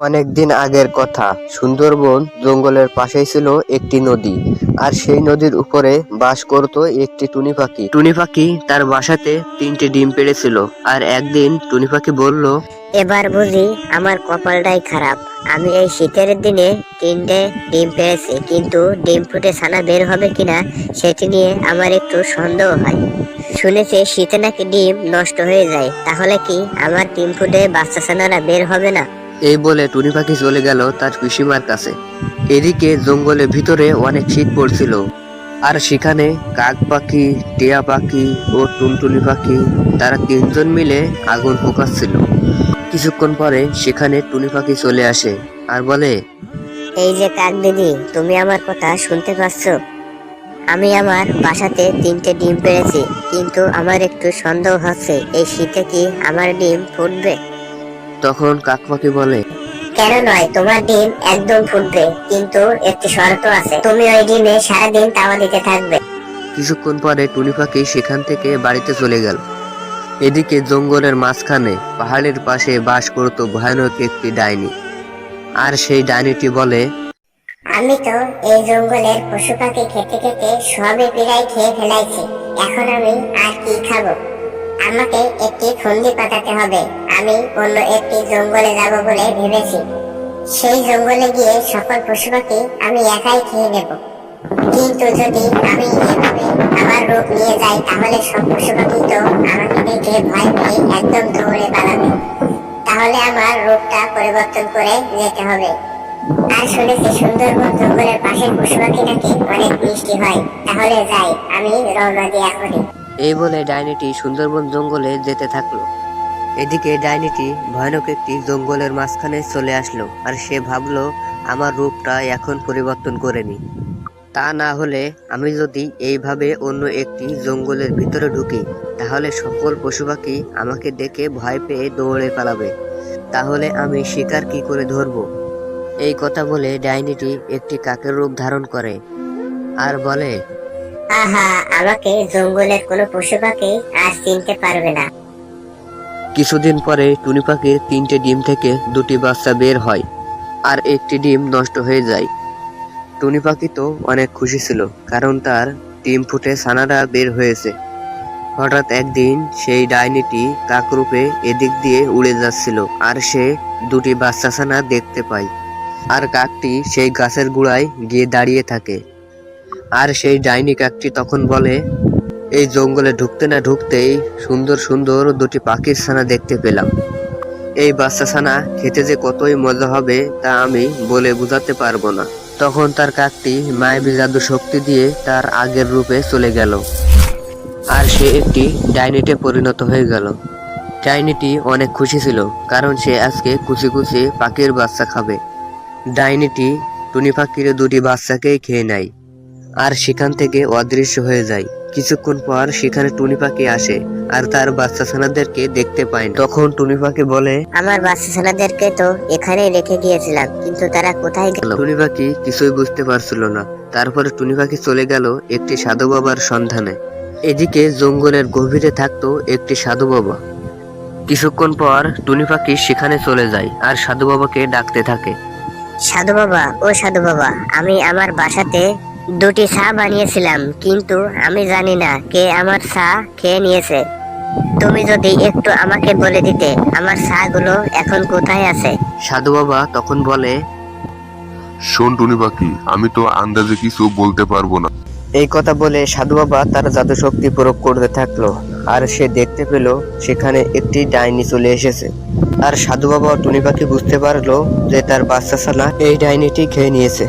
অনেক দিন আগের কথা। সুন্দরবন জঙ্গলের পাশেই ছিল একটি নদী, আর সেই নদীর উপরে বাস করত একটি টুনি পাখি। টুনি পাখি তার বাসাতে তিনটি ডিম পেড়েছিল, আর একদিন টুনি পাখি বলল, এবার বুঝি আমার কপালটাই খারাপ। আমি এই শীতের দিনে তিনটে ডিম পেয়েছি কিন্তু ডিম ফুটে ছানা বের হবে কিনা সেটি নিয়ে আমার একটু সন্দেহ হয়। শুনেছি শীতে নাকি ডিম নষ্ট হয়ে যায়, তাহলে কি আমার ডিম ফুটে বাচ্চা ছানারা বের হবে না? এই বলে টুনি পাখি চলে গেল তার পিসিমার কাছে। এদিকে জঙ্গলের ভিতরে অনেক শীত পড়ছিল। আর সেখানে কাক পাখি, টিয়া পাখি ও টুনটুনি পাখি, তারা তিনজন মিলে আগুন পোকাচ্ছিল। কিছুক্ষণ পরে সেখানে টুনি পাখি চলে আসে আর বলে, এই যে কাক দিদি, তুমি আমার কথা শুনতে পাচ্ছ? আমি আমার বাসাতে তিনটে ডিম পেরেছি কিন্তু আমার একটু সন্দেহ হচ্ছে, এই শীতে কি আমার ডিম ফুটবে? তখন কাক পাখি বলে কেন নয় তোমার ডিম একদম ফুটবে কিন্তু একটি শর্ত আছে। তুমি ওই ডিমে সারাদিন তাওয়া দিতে থাকবে। কিছুক্ষণ পরে টুনি পাখি সেখান থেকে বাড়িতে চলে গেল। এদিকে জঙ্গলের মাঝখানে পাহাড়ের পাশে বাস করত ভয়ানক একটি ডাইনি। আর সেই ডাইনিটি বলে আমি তো এই জঙ্গলের পশু পাখি খেতে খেতে সবে প্রায় খেয়ে ফেলাইছি। এখন আমি আর কি খাব? আমাকে একটি ফন্দি পাতাতে হবে। আমি অন্য একটি জঙ্গলে যাব বলে ভেবেছি। সেই জঙ্গলে গিয়ে সকল পশু পাখি আমি একাই খেয়ে নেব। কিন্তু যদি আমি এভাবে আমার রূপ নিয়ে যাই, তাহলে সব পশু পাখি তো আমাকে দেখে ভয় পেয়ে একদম দৌড়ে পালাবে। তাহলে আমার রূপটা পরিবর্তন করে যেতে হবে। আর শুনেছি সুন্দরবন জঙ্গলের পাশে পশু পাখি নাকি অনেক মিষ্টি হয়। তাহলে যাই, আমি রওনা দিয়ে এখনই। এই বলে ডাইনিটি সুন্দরবন জঙ্গলে যেতে থাকল। এদিকে ডাইনিটি ভয়ানক একটি জঙ্গলের মাঝখানে চলে আসলো, আর সে ভাবলো, আমার রূপটা এখন পরিবর্তন করে নি। তা না হলে আমি যদি এইভাবে অন্য একটি জঙ্গলের ভিতরে ঢুকি, তাহলে সকল পশু পাখি আমাকে দেখে ভয় পেয়ে দৌড়ে পালাবে। তাহলে আমি শিকার কি করে ধরবো? এই কথা বলে ডাইনিটি একটি কাকের রূপ ধারণ করে, আর বলে, আহা, আমাকে জঙ্গলের কোনো পশু পাখি আর চিনতে পারবে না। কিছুদিন পরে টুনি পাখির তিনটে ডিম থেকে দুটি বাচ্চা বের হয় আর একটি ডিম নষ্ট হয়ে যায়। টুনি পাখি তো অনেক খুশি ছিল, কারণ তার ডিম ফুটে ছানারা বের হয়েছে। হঠাৎ একদিন সেই ডাইনিটি কাকরূপে এদিক দিয়ে উড়ে যাচ্ছিল আর সে দুটি বাচ্চা ছানা দেখতে পায় আর কাকটি সেই গাছের গোড়ায় গিয়ে দাঁড়িয়ে থাকে। আর সেই ডাইনি কাকটি তখন বলে এই জঙ্গলে ঢুকতে না ঢুকতেই সুন্দর সুন্দর দুটি পাখির ছানা দেখতে পেলাম। এই বাচ্চা ছানা খেতে যে কতই মজা হবে তা আমি বলে বোঝাতে পারব না। তখন তার কাকটি মায়াবী জাদু শক্তি দিয়ে তার আগের রূপে চলে গেল। আর সে একটি ডাইনিটে পরিণত হয়ে গেল। ডাইনিটি অনেক খুশি ছিল, কারণ সে আজকে কুচি কুচি পাখির বাচ্চা খাবে। ডাইনিটি টুনি পাখির দুটি বাচ্চাকেই খেয়ে নেয়। আর সেখান থেকে অদৃশ্য হয়ে যায়। কিছুক্ষণ পর সেখানে টুনি পাখি আসে আর তার বাচ্চা ছানাদেরকে দেখতে পায়। তখন টুনি পাখি বলে আমার বাচ্চা ছানাদেরকে তো এখানেই রেখে গিয়েছিলাম কিন্তু তারা কোথায় গেল? টুনি পাখি কিছুই বুঝতে পারছিল না। তারপরে টুনি পাখি চলে গেল একটি সাধু বাবার সন্ধানে। এদিকে জঙ্গলের গভীরে থাকতো একটি সাধু বাবা। কিছুক্ষণ পর টুনি পাখি সেখানে চলে যায় আর সাধু বাবাকে ডাকতে থাকে। সাধু বাবা ও সাধু বাবা আমি আমার বাসাতে দুটি চা বানিয়েছিলাম কিন্তু আমি জানি না কে আমার চা খেয়ে নিয়েছে। তুমি যদি একটু আমাকে বলে দিতে আমারগুলো এখন কোথায় আছে? সাধু বাবা তখন বলে শোন টুনি পাখি আমি তো আন্দাজে কিছু বলতে পারব না। এই কথা বলে সাধু বাবা তার জাদু শক্তি প্রয়োগ করতে থাকল আর সে দেখতে পেল সেখানে একটি ডাইনি চলে এসেছে। আর সাধু বাবা টুনি পাখি বুঝতে পারল যে তার বাচ্চা ছানা এই ডাইনিটি খেয়ে নিয়েছে।